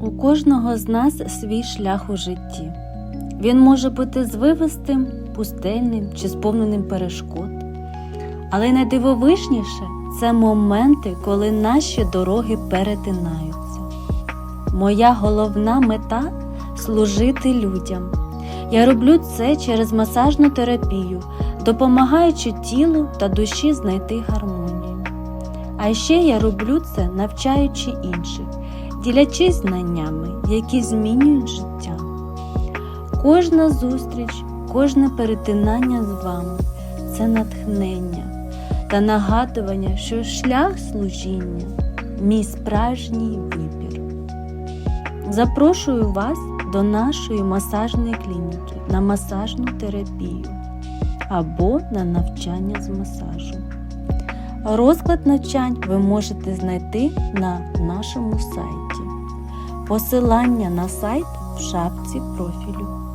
У кожного з нас свій шлях у житті. Він може бути звивистим, пустельним чи сповненим перешкод. Але найдивовижніше це моменти, коли наші дороги перетинаються. Моя головна мета служити людям. Я роблю це через масажну терапію, допомагаючи тілу та душі знайти гармонію. А ще я роблю це, навчаючи інших, ділячись знаннями, які змінюють життя. Кожна зустріч, кожне перетинання з вами це натхнення та нагадування, що шлях служіння мій справжній вибір. Запрошую вас до нашої масажної клініки на масажну терапію або на навчання з масажу. Розклад навчань ви можете знайти на нашому сайті. Посилання на сайт в шапці профілю.